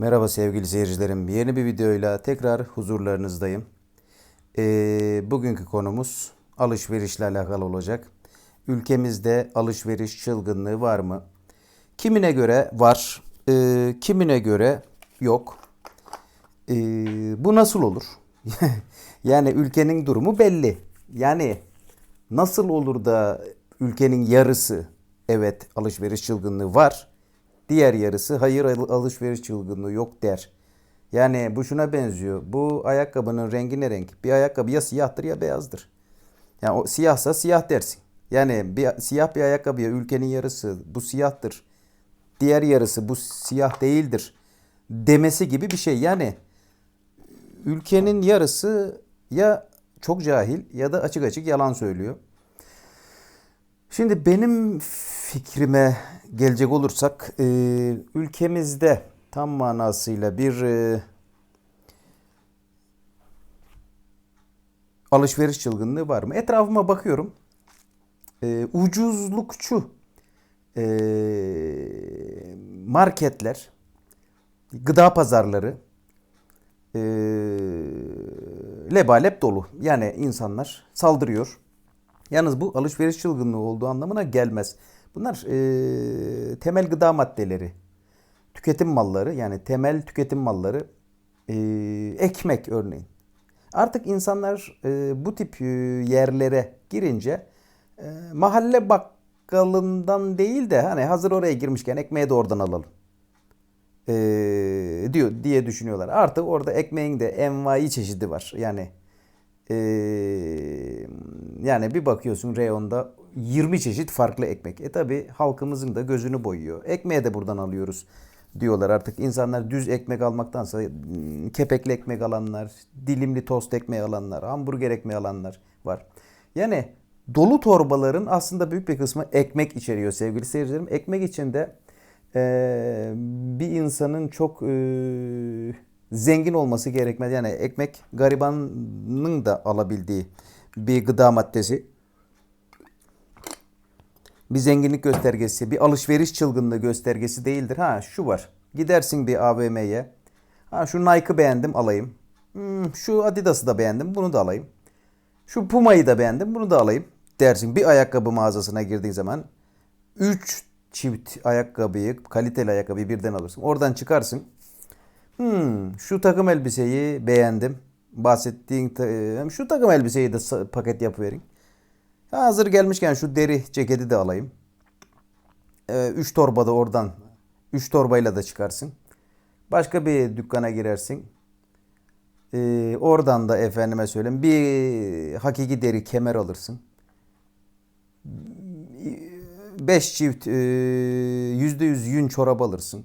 Merhaba sevgili seyircilerim. Yeni bir videoyla tekrar huzurlarınızdayım. Ee, bugünkü konumuz alışverişle alakalı olacak. Ülkemizde alışveriş çılgınlığı var mı? Kimine göre var, ee, kimine göre yok. Ee, bu nasıl olur? yani ülkenin durumu belli. Yani nasıl olur da ülkenin yarısı evet alışveriş çılgınlığı var. Diğer yarısı hayır al- alışveriş çılgınlığı yok der. Yani bu şuna benziyor. Bu ayakkabının rengi ne renk? Bir ayakkabı ya siyahtır ya beyazdır. Yani o siyahsa siyah dersin. Yani bir siyah bir ayakkabıya ülkenin yarısı bu siyahtır. Diğer yarısı bu siyah değildir demesi gibi bir şey. Yani ülkenin yarısı ya çok cahil ya da açık açık yalan söylüyor. Şimdi benim fikrime gelecek olursak e, ülkemizde tam manasıyla bir e, alışveriş çılgınlığı var mı? Etrafıma bakıyorum. E, ucuzlukçu e, marketler, gıda pazarları e, lebalep dolu. Yani insanlar saldırıyor. Yalnız bu alışveriş çılgınlığı olduğu anlamına gelmez. Bunlar e, temel gıda maddeleri, tüketim malları yani temel tüketim malları, e, ekmek örneğin. Artık insanlar e, bu tip e, yerlere girince e, mahalle bakkalından değil de hani hazır oraya girmişken ekmeği de oradan alalım e, diyor diye düşünüyorlar. Artık orada ekmeğin de envai çeşidi var. Yani e, yani bir bakıyorsun reyonda 20 çeşit farklı ekmek. E tabi halkımızın da gözünü boyuyor. Ekmeği de buradan alıyoruz diyorlar artık. insanlar düz ekmek almaktansa mm, kepekli ekmek alanlar, dilimli tost ekmeği alanlar, hamburger ekmeği alanlar var. Yani dolu torbaların aslında büyük bir kısmı ekmek içeriyor sevgili seyircilerim. Ekmek içinde e, bir insanın çok e, zengin olması gerekmez. Yani ekmek garibanın da alabildiği bir gıda maddesi. Bir zenginlik göstergesi, bir alışveriş çılgınlığı göstergesi değildir. Ha şu var. Gidersin bir AVM'ye. Ha şu Nike'ı beğendim alayım. Hmm, şu Adidas'ı da beğendim bunu da alayım. Şu Puma'yı da beğendim bunu da alayım dersin. Bir ayakkabı mağazasına girdiğin zaman 3 çift ayakkabıyı, kaliteli ayakkabıyı birden alırsın. Oradan çıkarsın. Hmm, şu takım elbiseyi beğendim. Bahsettiğin ta- şu takım elbiseyi de paket yapıverin. Ha, hazır gelmişken şu deri ceketi de alayım. 3 torba da oradan 3 torbayla da çıkarsın. Başka bir dükkana girersin. Ee, oradan da efendime söyleyeyim bir hakiki deri kemer alırsın. 5 çift e, yüzde yüz yün çorap alırsın.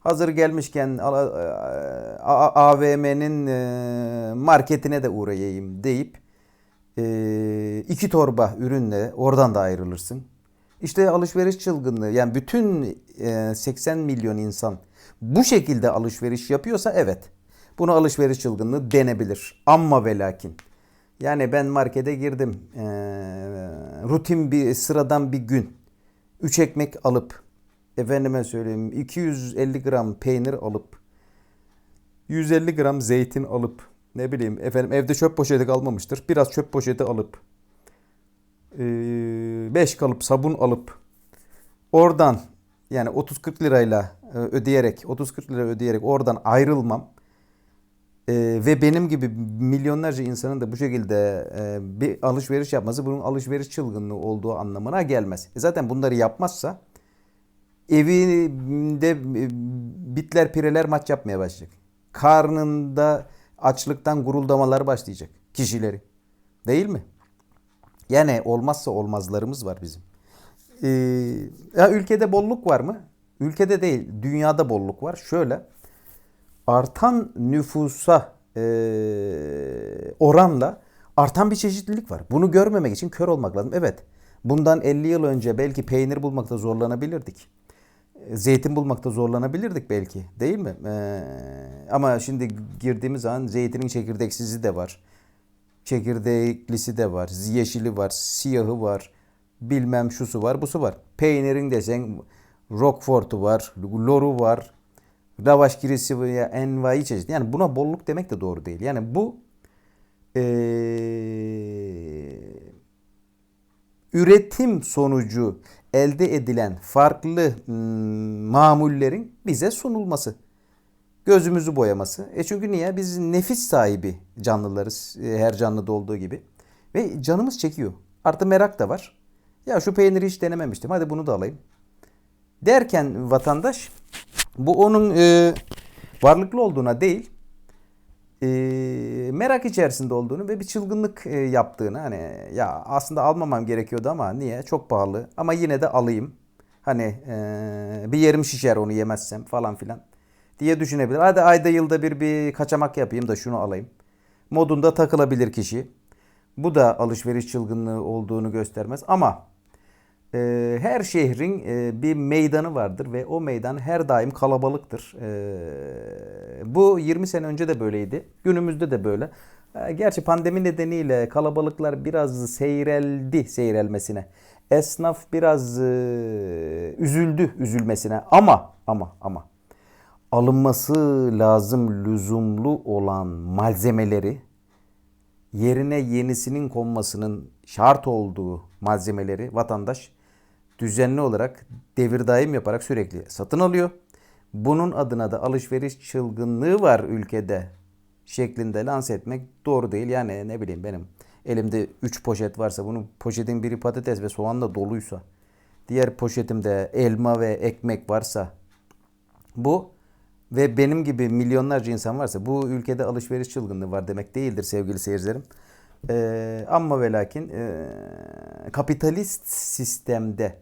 Hazır gelmişken AVM'nin e, marketine de uğrayayım deyip e, iki torba ürünle oradan da ayrılırsın. İşte alışveriş çılgınlığı yani bütün 80 milyon insan bu şekilde alışveriş yapıyorsa evet bunu alışveriş çılgınlığı denebilir. Amma ve lakin. Yani ben markete girdim. Ee, rutin bir sıradan bir gün. 3 ekmek alıp efendime söyleyeyim 250 gram peynir alıp 150 gram zeytin alıp ne bileyim efendim evde çöp poşeti kalmamıştır. Biraz çöp poşeti alıp 5 kalıp sabun alıp oradan yani 30-40 lirayla ödeyerek 30-40 lira ödeyerek oradan ayrılmam ve benim gibi milyonlarca insanın da bu şekilde bir alışveriş yapması bunun alışveriş çılgınlığı olduğu anlamına gelmez. E zaten bunları yapmazsa evinde bitler pireler maç yapmaya başlayacak. Karnında açlıktan guruldamalar başlayacak kişileri. Değil mi? Yani olmazsa olmazlarımız var bizim. Ee, ya ülkede bolluk var mı? Ülkede değil, dünyada bolluk var. Şöyle artan nüfusa e, oranla artan bir çeşitlilik var. Bunu görmemek için kör olmak lazım. Evet. Bundan 50 yıl önce belki peynir bulmakta zorlanabilirdik. Zeytin bulmakta zorlanabilirdik belki. Değil mi? Ee, ama şimdi girdiğimiz zaman zeytinin çekirdeksizi de var. Çekirdeklisi de var. Yeşili var. Siyahı var. Bilmem şusu var. Busu var. Peynirin desen Roquefort'u var. Loru var. lavaş girisi veya envai çeşit. Yani buna bolluk demek de doğru değil. Yani bu ee, üretim sonucu elde edilen farklı hmm, mamullerin bize sunulması. Gözümüzü boyaması. E çünkü niye? Biz nefis sahibi canlılarız. e, Her canlıda olduğu gibi. Ve canımız çekiyor. Artı merak da var. Ya şu peyniri hiç denememiştim. Hadi bunu da alayım. Derken vatandaş bu onun e, varlıklı olduğuna değil e, merak içerisinde olduğunu ve bir çılgınlık e, yaptığını hani ya aslında almamam gerekiyordu ama niye çok pahalı ama yine de alayım hani e, bir yerim şişer onu yemezsem falan filan diye düşünebilir. Hadi ayda yılda bir bir kaçamak yapayım da şunu alayım modunda takılabilir kişi. Bu da alışveriş çılgınlığı olduğunu göstermez ama e, her şehrin e, bir meydanı vardır ve o meydan her daim kalabalıktır. E, bu 20 sene önce de böyleydi. Günümüzde de böyle. E, gerçi pandemi nedeniyle kalabalıklar biraz seyreldi seyrelmesine. Esnaf biraz e, üzüldü üzülmesine ama ama ama alınması lazım lüzumlu olan malzemeleri yerine yenisinin konmasının şart olduğu malzemeleri vatandaş düzenli olarak devir daim yaparak sürekli satın alıyor. Bunun adına da alışveriş çılgınlığı var ülkede şeklinde lanse etmek doğru değil. Yani ne bileyim benim elimde 3 poşet varsa bunun poşetin biri patates ve soğanla doluysa diğer poşetimde elma ve ekmek varsa bu ve benim gibi milyonlarca insan varsa bu ülkede alışveriş çılgınlığı var demek değildir sevgili seyircilerim. Ee, ama ve lakin e, kapitalist sistemde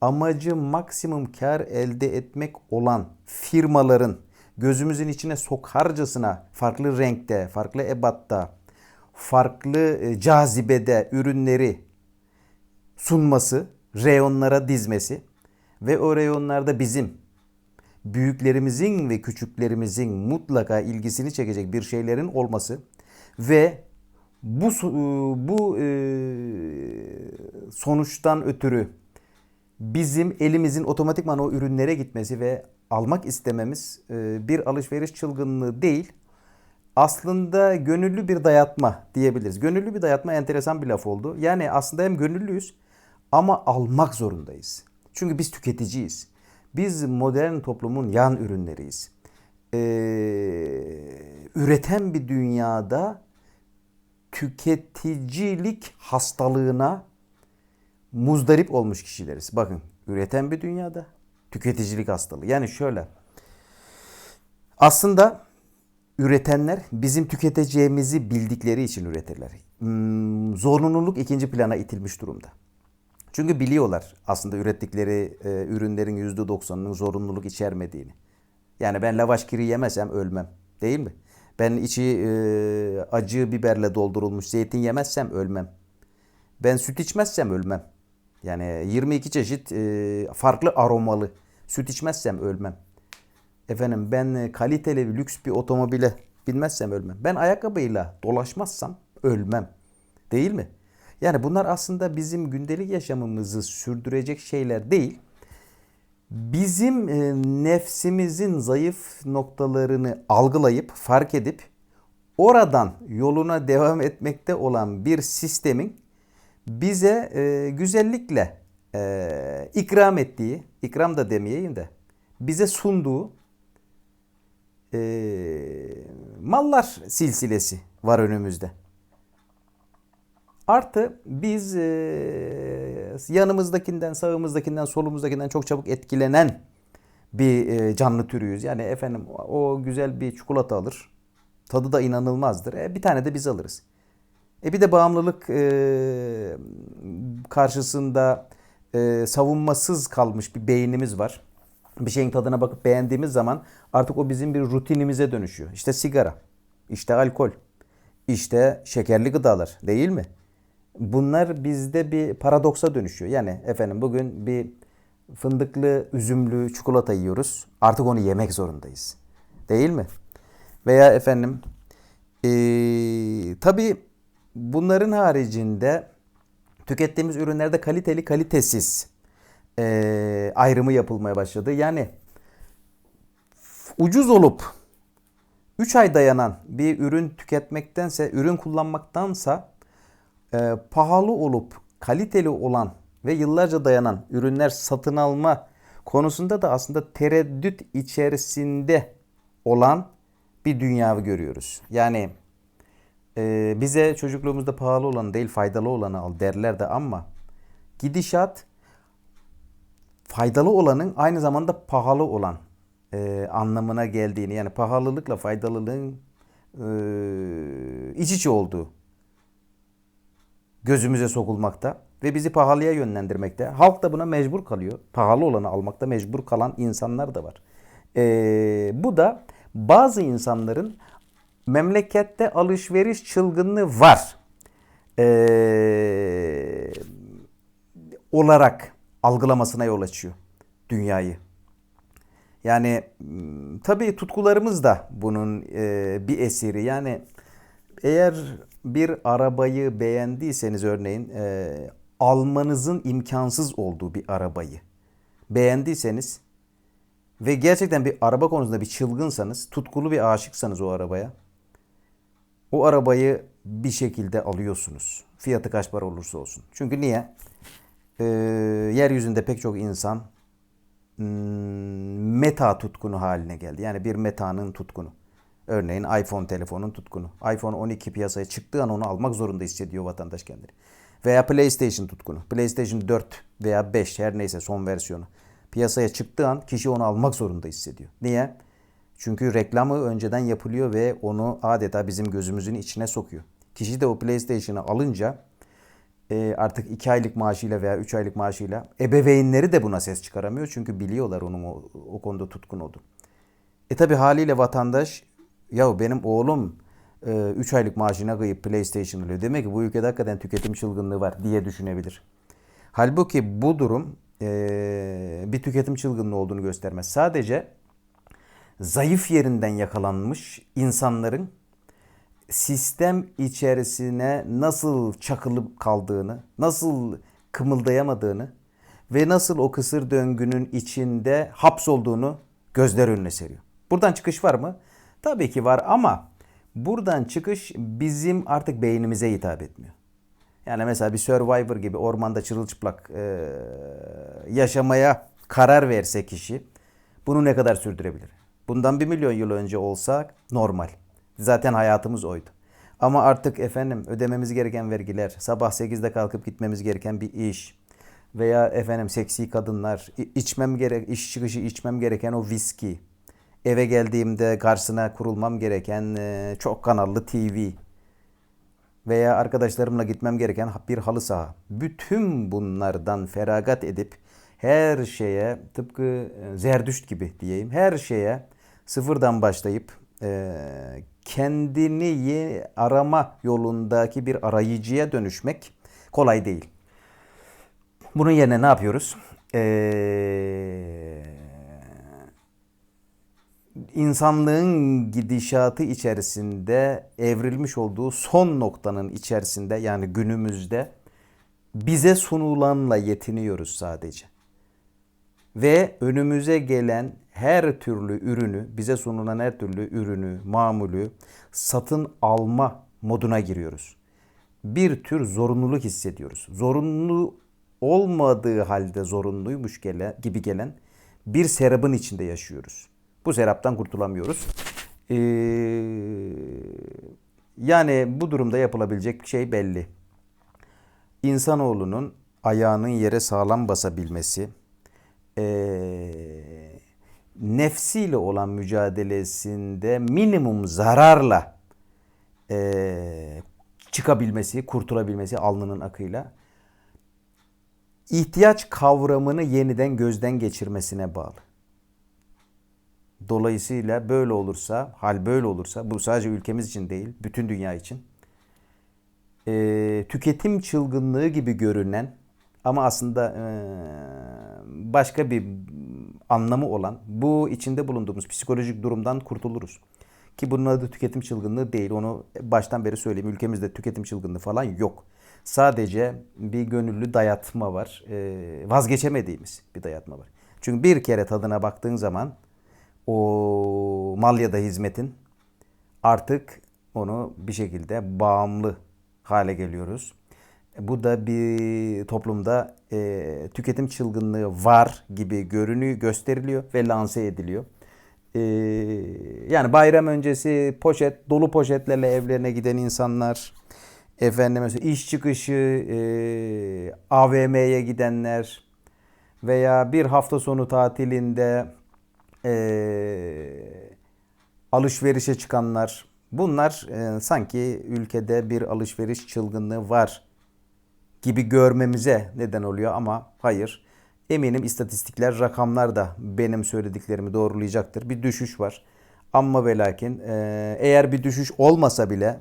amacı maksimum kar elde etmek olan firmaların gözümüzün içine sokarcasına farklı renkte, farklı ebatta, farklı e, cazibede ürünleri sunması, reyonlara dizmesi ve o reyonlarda bizim büyüklerimizin ve küçüklerimizin mutlaka ilgisini çekecek bir şeylerin olması ve bu bu e, sonuçtan ötürü bizim elimizin otomatikman o ürünlere gitmesi ve almak istememiz e, bir alışveriş çılgınlığı değil. Aslında gönüllü bir dayatma diyebiliriz. Gönüllü bir dayatma enteresan bir laf oldu. Yani aslında hem gönüllüyüz ama almak zorundayız. Çünkü biz tüketiciyiz. Biz modern toplumun yan ürünleriyiz. Ee, üreten bir dünyada tüketicilik hastalığına muzdarip olmuş kişileriz. Bakın üreten bir dünyada tüketicilik hastalığı. Yani şöyle aslında üretenler bizim tüketeceğimizi bildikleri için üretirler. Hmm, zorunluluk ikinci plana itilmiş durumda. Çünkü biliyorlar aslında ürettikleri e, ürünlerin %90'ının zorunluluk içermediğini. Yani ben lavaş kiri yemesem ölmem. Değil mi? Ben içi e, acı biberle doldurulmuş zeytin yemezsem ölmem. Ben süt içmezsem ölmem. Yani 22 çeşit e, farklı aromalı süt içmezsem ölmem. Efendim ben kaliteli lüks bir otomobile binmezsem ölmem. Ben ayakkabıyla dolaşmazsam ölmem. Değil mi? Yani bunlar aslında bizim gündelik yaşamımızı sürdürecek şeyler değil. Bizim e, nefsimizin zayıf noktalarını algılayıp fark edip oradan yoluna devam etmekte olan bir sistemin bize e, güzellikle e, ikram ettiği, ikram da demeyeyim de bize sunduğu e, mallar silsilesi var önümüzde. Artı biz e, yanımızdakinden, sağımızdakinden, solumuzdakinden çok çabuk etkilenen bir e, canlı türüyüz. Yani efendim o güzel bir çikolata alır. Tadı da inanılmazdır. E, bir tane de biz alırız. E bir de bağımlılık e, karşısında e, savunmasız kalmış bir beynimiz var. Bir şeyin tadına bakıp beğendiğimiz zaman artık o bizim bir rutinimize dönüşüyor. İşte sigara, işte alkol, işte şekerli gıdalar değil mi? Bunlar bizde bir paradoksa dönüşüyor. Yani efendim bugün bir fındıklı, üzümlü çikolata yiyoruz. Artık onu yemek zorundayız. Değil mi? Veya efendim ee, tabii bunların haricinde tükettiğimiz ürünlerde kaliteli kalitesiz e, ayrımı yapılmaya başladı. Yani ucuz olup 3 ay dayanan bir ürün tüketmektense, ürün kullanmaktansa e, pahalı olup kaliteli olan ve yıllarca dayanan ürünler satın alma konusunda da aslında tereddüt içerisinde olan bir dünya görüyoruz. Yani e, bize çocukluğumuzda pahalı olanı değil faydalı olanı al derler de ama gidişat faydalı olanın aynı zamanda pahalı olan e, anlamına geldiğini yani pahalılıkla faydalılığın e, iç içe olduğu gözümüze sokulmakta ve bizi pahalıya yönlendirmekte. Halk da buna mecbur kalıyor. Pahalı olanı almakta mecbur kalan insanlar da var. E, bu da bazı insanların memlekette alışveriş çılgınlığı var. E, olarak algılamasına yol açıyor dünyayı. Yani tabii tutkularımız da bunun e, bir esiri. Yani eğer bir arabayı beğendiyseniz örneğin e, almanızın imkansız olduğu bir arabayı beğendiyseniz ve gerçekten bir araba konusunda bir çılgınsanız, tutkulu bir aşıksanız o arabaya o arabayı bir şekilde alıyorsunuz. Fiyatı kaç para olursa olsun. Çünkü niye? Ee, yeryüzünde pek çok insan hmm, meta tutkunu haline geldi. Yani bir metanın tutkunu. Örneğin iPhone telefonun tutkunu. iPhone 12 piyasaya çıktığı an onu almak zorunda hissediyor vatandaş kendini. Veya PlayStation tutkunu. PlayStation 4 veya 5 her neyse son versiyonu. Piyasaya çıktığı an kişi onu almak zorunda hissediyor. Niye? Çünkü reklamı önceden yapılıyor ve onu adeta bizim gözümüzün içine sokuyor. Kişi de o PlayStation'ı alınca e, artık 2 aylık maaşıyla veya 3 aylık maaşıyla ebeveynleri de buna ses çıkaramıyor. Çünkü biliyorlar onun o, o konuda tutkun olduğunu. E tabi haliyle vatandaş ya benim oğlum 3 aylık maaşına kıyıp PlayStation alıyor. Demek ki bu ülkede hakikaten tüketim çılgınlığı var diye düşünebilir. Halbuki bu durum e, bir tüketim çılgınlığı olduğunu göstermez. Sadece zayıf yerinden yakalanmış insanların sistem içerisine nasıl çakılıp kaldığını, nasıl kımıldayamadığını ve nasıl o kısır döngünün içinde hapsolduğunu gözler önüne seriyor. Buradan çıkış var mı? Tabii ki var ama buradan çıkış bizim artık beynimize hitap etmiyor. Yani mesela bir Survivor gibi ormanda çırılçıplak e, yaşamaya karar verse kişi bunu ne kadar sürdürebilir? Bundan bir milyon yıl önce olsa normal. Zaten hayatımız oydu. Ama artık efendim ödememiz gereken vergiler, sabah 8'de kalkıp gitmemiz gereken bir iş veya efendim seksi kadınlar, içmem gerek iş çıkışı içmem gereken o viski, eve geldiğimde karşısına kurulmam gereken e, çok kanallı TV veya arkadaşlarımla gitmem gereken bir halı saha. Bütün bunlardan feragat edip her şeye tıpkı e, zerdüşt gibi diyeyim her şeye sıfırdan başlayıp e, kendini arama yolundaki bir arayıcıya dönüşmek kolay değil. Bunun yerine ne yapıyoruz? Eee insanlığın gidişatı içerisinde evrilmiş olduğu son noktanın içerisinde yani günümüzde bize sunulanla yetiniyoruz sadece. Ve önümüze gelen her türlü ürünü, bize sunulan her türlü ürünü, mamulü satın alma moduna giriyoruz. Bir tür zorunluluk hissediyoruz. Zorunlu olmadığı halde zorunluymuş gele, gibi gelen bir serabın içinde yaşıyoruz. Bu seraptan kurtulamıyoruz. Ee, yani bu durumda yapılabilecek şey belli. İnsanoğlunun ayağının yere sağlam basabilmesi, ee, nefsiyle olan mücadelesinde minimum zararla ee, çıkabilmesi, kurtulabilmesi alnının akıyla ihtiyaç kavramını yeniden gözden geçirmesine bağlı. Dolayısıyla böyle olursa, hal böyle olursa, bu sadece ülkemiz için değil, bütün dünya için e, tüketim çılgınlığı gibi görünen ama aslında e, başka bir anlamı olan bu içinde bulunduğumuz psikolojik durumdan kurtuluruz. Ki bunun adı tüketim çılgınlığı değil. Onu baştan beri söyleyeyim. Ülkemizde tüketim çılgınlığı falan yok. Sadece bir gönüllü dayatma var. E, vazgeçemediğimiz bir dayatma var. Çünkü bir kere tadına baktığın zaman o mal ya da hizmetin artık onu bir şekilde bağımlı hale geliyoruz. Bu da bir toplumda e, tüketim çılgınlığı var gibi görünüyor, gösteriliyor ve lanse ediliyor. E, yani bayram öncesi poşet, dolu poşetlerle evlerine giden insanlar, efendim mesela iş çıkışı e, AVM'ye gidenler veya bir hafta sonu tatilinde e, alışverişe çıkanlar bunlar e, sanki ülkede bir alışveriş çılgınlığı var gibi görmemize neden oluyor ama hayır. Eminim istatistikler, rakamlar da benim söylediklerimi doğrulayacaktır. Bir düşüş var. Ama ve lakin e, eğer bir düşüş olmasa bile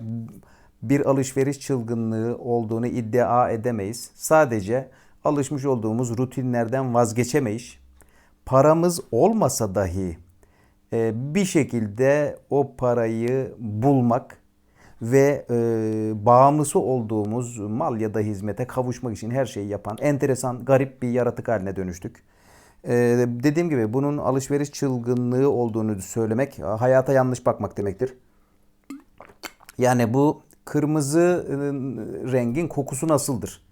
bir alışveriş çılgınlığı olduğunu iddia edemeyiz. Sadece alışmış olduğumuz rutinlerden vazgeçemeyiş. Paramız olmasa dahi e, bir şekilde o parayı bulmak ve e, bağımlısı olduğumuz mal ya da hizmete kavuşmak için her şeyi yapan enteresan, garip bir yaratık haline dönüştük. E, dediğim gibi bunun alışveriş çılgınlığı olduğunu söylemek hayata yanlış bakmak demektir. Yani bu kırmızı rengin kokusu nasıldır?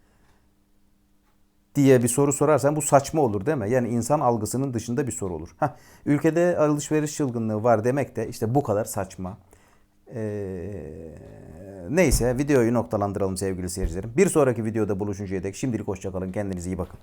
Diye bir soru sorarsan bu saçma olur değil mi? Yani insan algısının dışında bir soru olur. Heh, ülkede alışveriş çılgınlığı var demek de işte bu kadar saçma. Ee, neyse videoyu noktalandıralım sevgili seyircilerim. Bir sonraki videoda buluşuncaya dek şimdilik hoşçakalın. Kendinize iyi bakın.